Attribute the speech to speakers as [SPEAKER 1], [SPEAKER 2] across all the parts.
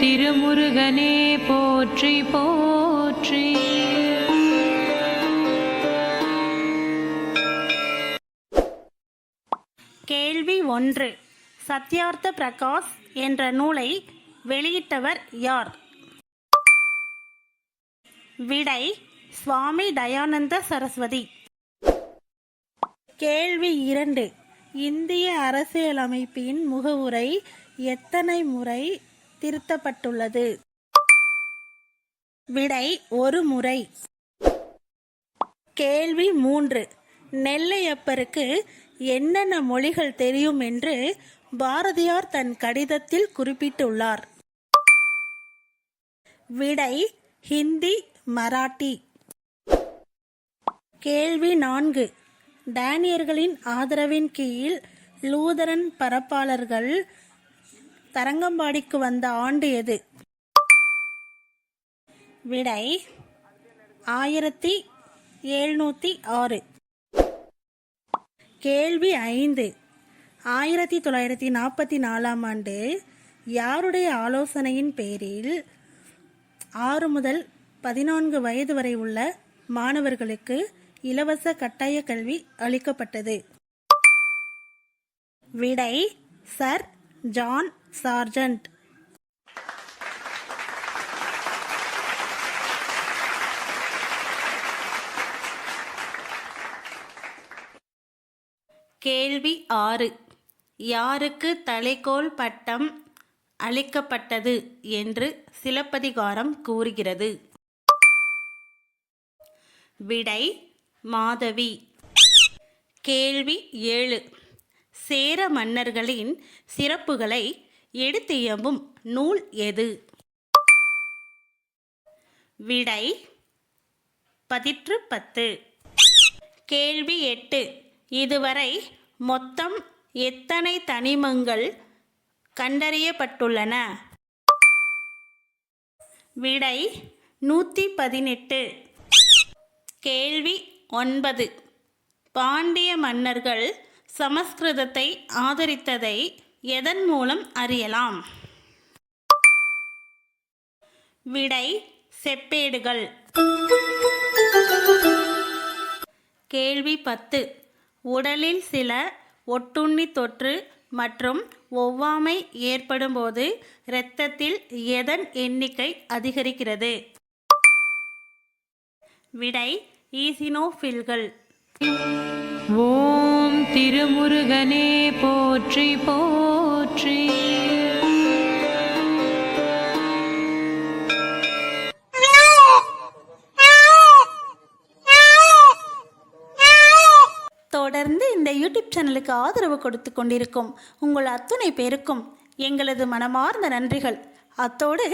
[SPEAKER 1] திருமுருகனே போற்றி போற்றி.
[SPEAKER 2] கேள்வி ஒன்று. சத்யார்த்த பிரகாஷ் என்ற நூலை வெளியிட்டவர் யார்? விடை சுவாமி தயானந்த சரஸ்வதி. கேள்வி இரண்டு. இந்திய அரசியலமைப்பின் முகவுரை எத்தனை முறை திருத்தப்பட்டுள்ளது. விடை ஒரு முறை. கேள்வி மூன்று. நெல்லையப்பருக்கு என்னென்ன மொழிகள் தெரியும் என்று பாரதியார் தன் கடிதத்தில் குறிப்பிட்டுள்ளார். விடை ஹிந்தி மராட்டி. கேள்வி நான்கு. டேனியர்களின் ஆதரவின் கீழ் லூதரன் பரப்பாளர்கள் தரங்கம்பாடிக்கு வந்த ஆண்டு எது? விடை ஆயிரத்தி எழுநூற்றி ஆறு. கேள்வி ஐந்து. ஆயிரத்தி தொள்ளாயிரத்தி நாற்பத்தி நாலாம் ஆண்டு யாருடைய ஆலோசனையின் பேரில் ஆறு முதல் பதினான்கு வயது வரை உள்ள மாணவர்களுக்கு இலவச கட்டாய கல்வி அளிக்கப்பட்டது. விடை சர். ஜான் சார்ஜன்ட் கேள்வி ஆறு. யாருக்கு தலைக்கோல் பட்டம் அளிக்கப்பட்டது என்று சிலப்பதிகாரம் கூறுகிறது. விடை மாதவி. கேள்வி ஏழு. சேர மன்னர்களின் சிறப்புகளை எடுத்தியம்பும் நூல் எது? விடை பதிற்று பத்து. கேள்வி எட்டு. இதுவரை மொத்தம் எத்தனை தனிமங்கள் கண்டறியப்பட்டுள்ளன? விடை நூற்றி பதினெட்டு. கேள்வி ஒன்பது. பாண்டிய மன்னர்கள் சமஸ்கிருதத்தை ஆதரித்ததை எதன் மூலம் அறியலாம்? விடை செப்பேடுகள். கேள்வி பத்து. உடலில் சில ஒட்டுண்ணி தொற்று மற்றும் ஒவ்வாமை ஏற்படும்போது இரத்தத்தில் எதன் எண்ணிக்கை அதிகரிக்கிறது? விடை ஈசினோஃபில்கள்.
[SPEAKER 1] ஓ திருமுருகனே போற்றி போற்றி.
[SPEAKER 2] தொடர்ந்து இந்த யூடியூப் சேனலுக்கு ஆதரவு கொடுத்து கொண்டிருக்கும் உங்கள் அத்துணை பேருக்கும் எங்களது மனமார்ந்த நன்றிகள். அத்தோடு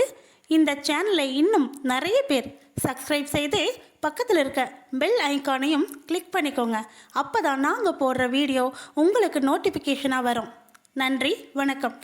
[SPEAKER 2] இந்த சேனலை இன்னும் நிறைய பேர் சப்ஸ்கிரைப் செய்து பக்கத்தில் இருக்க பெல் ஐக்கானையும் கிளிக் பண்ணிக்கோங்க. அப்போ தான் நாங்கள் போடுற வீடியோ உங்களுக்கு நோட்டிஃபிகேஷனாக வரும். நன்றி வணக்கம்.